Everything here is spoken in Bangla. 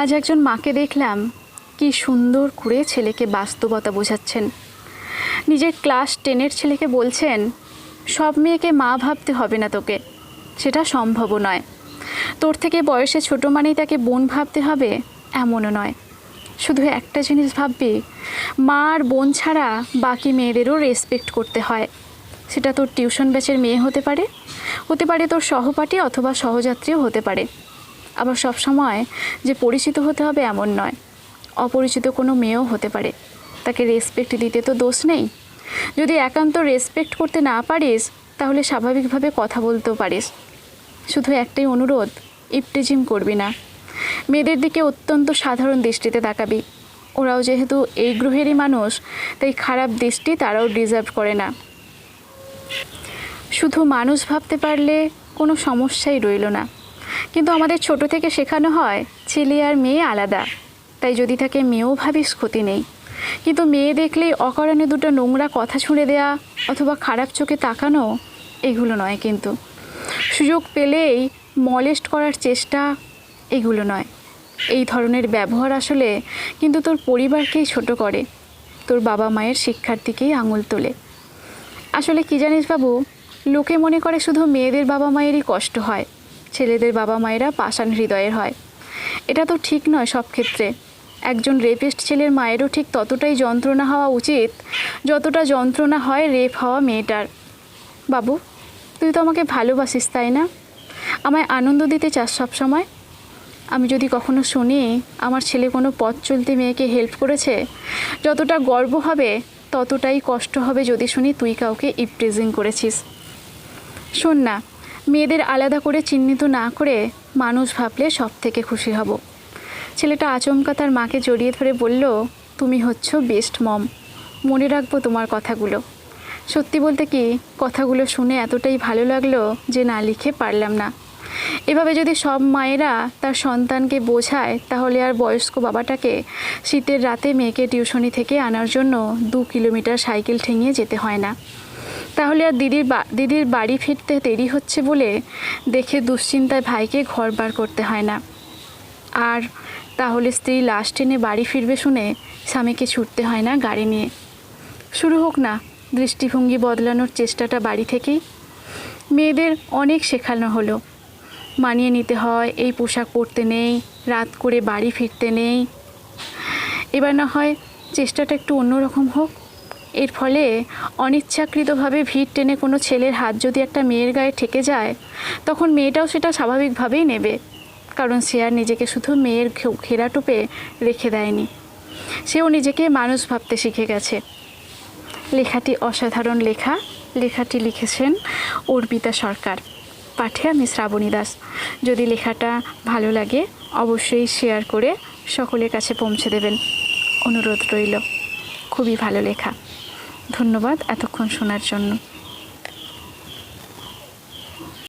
আজ একজন মাকে দেখলাম, কি সুন্দর করে ছেলেকে বাস্তবতা বোঝাচ্ছেন। নিজের ক্লাস টেনের ছেলেকে বলছেন, সব মেয়েকে মা ভাবতে হবে না তোকে, সেটা সম্ভবও নয়। তোর থেকে বয়সে ছোট মানেই তাকে বোন ভাবতে হবে, এমনও নয়। শুধু একটা জিনিস ভাববি, মা আর বোন ছাড়া বাকি মেয়েদেরও রেসপেক্ট করতে হয়। সেটা তোর টিউশন ব্যাচের মেয়ে হতে পারে হতে পারে তোর সহপাঠী অথবা সহযাত্রীও হতে পারে। আবার সব সময় যে পরিচিত হতে হবে এমন নয়। অপরিচিত কোনো মেয়েও হতে পারে। তাকে রেসপেক্ট দিতে তো দোষ নেই। যদি একান্ত রেসপেক্ট করতে না পারিস, তাহলে স্বাভাবিকভাবে কথা বলতেও পারিস। শুধু একটাই অনুরোধ, ইপটিজিম করবি না। মেয়েদের দিকে অত্যন্ত সাধারণ দৃষ্টিতে তাকাবি। ওরাও যেহেতু এই গ্রহেরই মানুষ, তাই খারাপ দৃষ্টি তারাও ডিজার্ভ করে না। শুধু মানুষ ভাবতে পারলে কোনো সমস্যাই রইল না। কিন্তু আমাদের ছোট থেকে শেখানো হয়, ছেলে আর মেয়ে আলাদা। তাই যদি থাকে মেয়েও ভাবিস ক্ষতি নেই। কিন্তু মেয়ে দেখলেই অকারণে দুটো নোংরা কথা ছুঁড়ে দেয়া অথবা খারাপ চোখে তাকানো, এগুলো নয় কিন্তু। সুযোগ পেলেই মলেস্ট করার চেষ্টা, এগুলো নয়। এই ধরনের ব্যবহার আসলে কিন্তু তোর পরিবারকেই ছোট করে। তোর বাবা মায়ের শিক্ষার দিকেই আঙুল তোলে। আসলে কি জানিস বাবু, লোকে মনে করে শুধু মেয়েদের বাবা মায়েরই কষ্ট হয়। ছেলেদের বাবা মায়েরা পাষাণ হৃদয়ের হয়। এটা তো ঠিক নয় সব ক্ষেত্রে। একজন রেপিস্ট ছেলের মায়েরও ঠিক ততটাই যন্ত্রণা হওয়া উচিত, যতটা যন্ত্রণা হয় রেপ হওয়া মেয়েটার। বাবু, তুই তো আমাকে ভালোবাসিস, তাই না? আমায় আনন্দ দিতে চাস সব সময় আমি যদি কখনো শুনি আমার ছেলে কোনো পথ চলতে মেয়েকে হেল্প করেছে, যতটা গর্ব হবে, ততটাই কষ্ট হবে যদি শুনি তুই কাউকে ইপপ্রেজিং করেছিস। শোন না মেয়েদের আলাদা করে চিহ্নিত না করে মানুষ ভাবলে সব থেকে খুশি হব। ছেলেটা আচমকা তার মাকে জড়িয়ে ধরে বলল, তুমি হচ্ছ বেস্ট মম মনে রাখব তোমার কথাগুলো। সত্যি বলতে কি, কথাগুলো শুনে এতটাই ভালো লাগল যে না লিখে পারলাম না। এভাবে যদি সব মায়েরা তার সন্তানকে বোঝায়, তাহলে আর বয়স্ক বাবাটাকে শীতের রাতে মেয়েকে টিউশনি থেকে আনার জন্য দু কিলোমিটার সাইকেল ঠেঙিয়ে যেতে হয় না। তাহলে আর দিদির দিদির বাড়ি ফিরতে দেরি হচ্ছে বলে দেখে দুশ্চিন্তায় ভাইকে ঘর বার করতে হয় না। আর তাহলে স্ত্রী লাশ টেনে বাড়ি ফিরবে শুনে স্বামীকে ছুটতে হয় না গাড়ি নিয়ে। শুরু হোক না দৃষ্টিভঙ্গি বদলানোর চেষ্টাটা বাড়ি থেকেই। মেয়েদের অনেক শেখানো হলো। মানিয়ে নিতে হয়, এই পোশাক পরতে নেই, রাত করে বাড়ি ফিরতে নেই। এবার না হয় চেষ্টাটা একটু অন্যরকম হোক। এর ফলে অনিচ্ছাকৃতভাবে ভিড় টেনে কোনো ছেলের হাত যদি একটা মেয়ের গায়ে ঠেকে যায়, তখন মেয়েটাও সেটা স্বাভাবিকভাবেই নেবে, কারণ সে আর নিজেকে শুধু মেয়ের ঘে- ঘেরাটোপে রেখে দেয়নি। সেও নিজেকে মানুষ ভাবতে শিখে গেছে। লেখাটি অসাধারণ লেখা। লেখাটি লিখেছেন অর্পিতা সরকার। পাঠে আমি শ্রাবণী দাস। যদি লেখাটা ভালো লাগে, অবশ্যই শেয়ার করে সকলের কাছে পৌঁছে দেবেন। অনুরোধ রইল। খুবই ভালো লেখা। ধন্যবাদ এতক্ষণ শোনার জন্য।